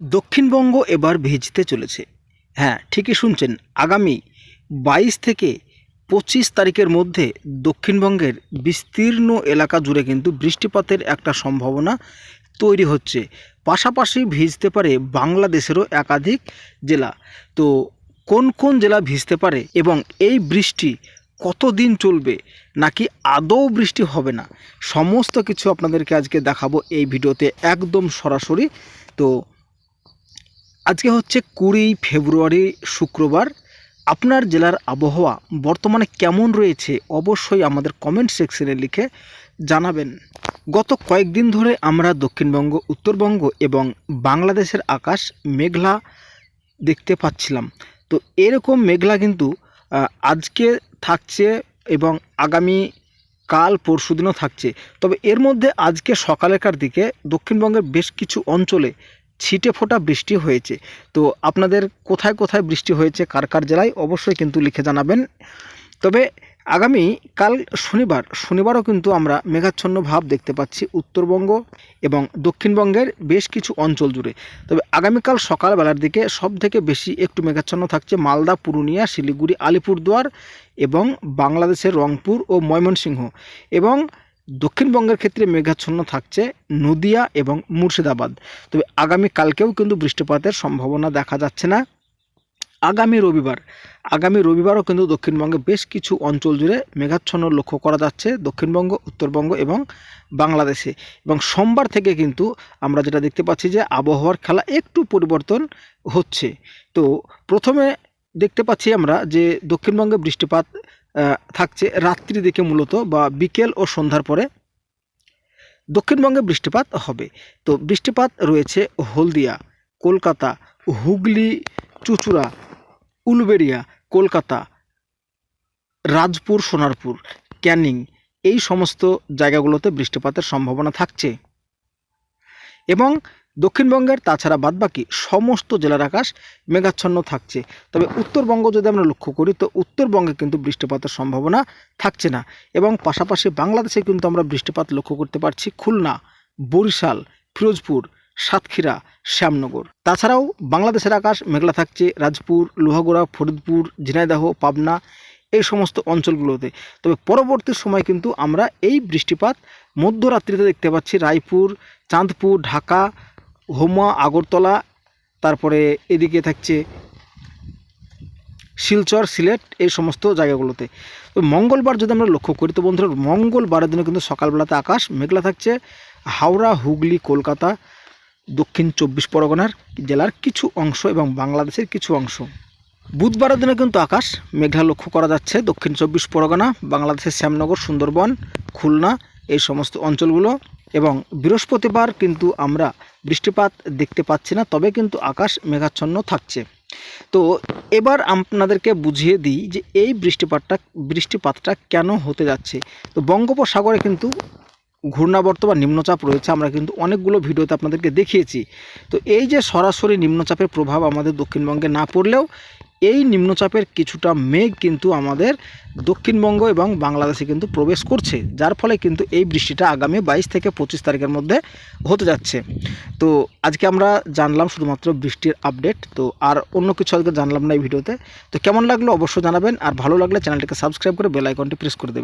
দক্ষিণবঙ্গ এবার ভিজতে চলেছে। হ্যাঁ ঠিকই শুনছেন, আগামী বাইশ থেকে পঁচিশ তারিখের মধ্যে দক্ষিণবঙ্গের বিস্তীর্ণ এলাকা জুড়ে কিন্তু বৃষ্টিপাতের একটা সম্ভাবনা তৈরি হচ্ছে। পাশাপাশি ভিজতে পারে বাংলাদেশেরও একাধিক জেলা। তো কোন কোন জেলা ভিজতে পারে এবং এই বৃষ্টি কতদিন চলবে, নাকি আদৌ বৃষ্টি হবে না, সমস্ত কিছু আপনাদেরকে আজকে দেখাবো এই ভিডিওতে একদম সরাসরি। তো আজকে হচ্ছে কুড়ি ফেব্রুয়ারি শুক্রবার। আপনার জেলার আবহাওয়া বর্তমানে কেমন রয়েছে অবশ্যই আমাদের কমেন্ট সেকশনে লিখে জানাবেন। গত কয়েকদিন ধরে আমরা দক্ষিণবঙ্গ, উত্তরবঙ্গ এবং বাংলাদেশের আকাশ মেঘলা দেখতে পাচ্ছিলাম। তো এরকম মেঘলা কিন্তু আজকে থাকছে এবং আগামী কাল পরশু দিনও থাকছে। তবে এর মধ্যে আজকে সকালেকার দিকে দক্ষিণবঙ্গের বেশ কিছু অঞ্চলে ছিটে ফোটা বৃষ্টি হয়েছে। তো আপনাদের কোথায় কোথায় বৃষ্টি হয়েছে, কার কার জেলায়, অবশ্যই কিন্তু লিখে জানাবেন। তবে আগামী কাল শনিবার, শনিবারও কিন্তু আমরা মেঘাচ্ছন্ন ভাব দেখতে পাচ্ছি উত্তরবঙ্গ এবং দক্ষিণবঙ্গের বেশ কিছু অঞ্চল জুড়ে। তবে আগামীকাল সকালবেলার দিকে সব থেকে বেশি একটু মেঘাচ্ছন্ন থাকছে মালদা, পুরুলিয়া, শিলিগুড়ি, আলিপুরদুয়ার এবং বাংলাদেশের রংপুর ও ময়মনসিংহ। এবং দক্ষিণবঙ্গের ক্ষেত্রে মেঘাচ্ছন্ন থাকছে নদিয়া এবং মুর্শিদাবাদ। তবে আগামী কালকেও কিন্তু বৃষ্টিপাতের সম্ভাবনা দেখা যাচ্ছে না। আগামী রবিবার, আগামী রবিবারও কিন্তু দক্ষিণবঙ্গে বেশ কিছু অঞ্চল জুড়ে মেঘাচ্ছন্ন লক্ষ্য করা যাচ্ছে, দক্ষিণবঙ্গ, উত্তরবঙ্গ এবং বাংলাদেশে। এবং সোমবার থেকে কিন্তু আমরা যেটা দেখতে পাচ্ছি যে আবহাওয়ার খেলা একটু পরিবর্তন হচ্ছে। তো প্রথমে দেখতে পাচ্ছি আমরা যে দক্ষিণবঙ্গে বৃষ্টিপাত থাকছে রাত্রি দিকে মূলত বা বিকেল ও সন্ধ্যার পরে। দক্ষিণবঙ্গে বৃষ্টিপাত হবে। তো বৃষ্টিপাত রয়েছে হলদিয়া, কলকাতা, হুগলি, চুচুড়া, উলবেড়িয়া, কলকাতা, রাজপুর, সোনারপুর, ক্যানিং এই সমস্ত জায়গাগুলোতে বৃষ্টিপাতের সম্ভাবনা থাকছে। এবং দক্ষিণবঙ্গের, তাছাড়া বাদবাকি সমস্ত জেলার আকাশ মেঘাচ্ছন্ন থাকছে। তবে উত্তরবঙ্গ যদি আমরা লক্ষ্য করি, তো উত্তরবঙ্গে কিন্তু বৃষ্টিপাতের সম্ভাবনা থাকছে না এবং পাশাপাশি বাংলাদেশে কিন্তু আমরা বৃষ্টিপাত লক্ষ্য করতে পারছি খুলনা, বরিশাল, ফিরোজপুর, সাতক্ষীরা, শ্যামনগর। তাছাড়াও বাংলাদেশের আকাশ মেঘলা থাকছে রাজপুর, লোহাগড়া, ফরিদপুর, ঝিনাইদহ, পাবনা, এই সমস্ত অঞ্চলগুলোতে। তবে পরবর্তী সময় কিন্তু আমরা এই বৃষ্টিপাত মধ্যরাত্রিতে দেখতে পাচ্ছি রায়পুর, চাঁদপুর, ঢাকা হোমা, আগরতলা, তারপরে এদিকে থাকছে শিলচর, সিলেট, এই সমস্ত জায়গাগুলোতে। তো মঙ্গলবার যদি আমরা লক্ষ্য করি, তো বন্ধুরা, মঙ্গলবারের দিনে কিন্তু সকালবেলাতে আকাশ মেঘলা থাকছে। হাওড়া, হুগলি, কলকাতা, দক্ষিণ চব্বিশ পরগনার জেলার কিছু অংশ এবং বাংলাদেশের কিছু অংশ। বুধবারের দিনে কিন্তু আকাশ মেঘলা লক্ষ্য করা যাচ্ছে। দক্ষিণ চব্বিশ পরগনা, বাংলাদেশের শ্যামনগর, সুন্দরবন, খুলনা, এই সমস্ত অঞ্চলগুলো। এবং বৃহস্পতিবার কিন্তু আমরা বৃষ্টিপাত দেখতে পাচ্ছি না, তবে কিন্তু আকাশ মেঘাচ্ছন্ন থাকছে। তো এবার আপনাদেরকে বুঝিয়ে দিই যে এই বৃষ্টিপাতটা বৃষ্টিপাতটা কেন হতে যাচ্ছে। তো বঙ্গোপসাগরে কিন্তু ঘূর্ণাবর্ত বা নিম্নচাপ রয়েছে, আমরা কিন্তু অনেকগুলো ভিডিওতে আপনাদেরকে দেখিয়েছি। তো এই যে সরাসরি নিম্নচাপের প্রভাব আমাদের দক্ষিণবঙ্গে না পড়লেও এই নিম্নচাপের কিছুটা মেঘ কিন্তু আমাদের দক্ষিণবঙ্গ এবং বাংলাদেশে কিন্তু প্রবেশ করছে, যার ফলে কিন্তু এই বৃষ্টিটা আগামী বাইশ থেকে পঁচিশ তারিখের মধ্যে হতে যাচ্ছে। তো আজকে আমরা জানলাম শুধুমাত্র বৃষ্টির আপডেট, তো আর অন্য কিছু আজকে জানলাম না এই ভিডিওতে। তো কেমন লাগল অবশ্যই জানাবেন, আর ভালো লাগলে চ্যানেলটিকে সাবস্ক্রাইব করে বেল আইকনটি প্রেস করে দেবেন।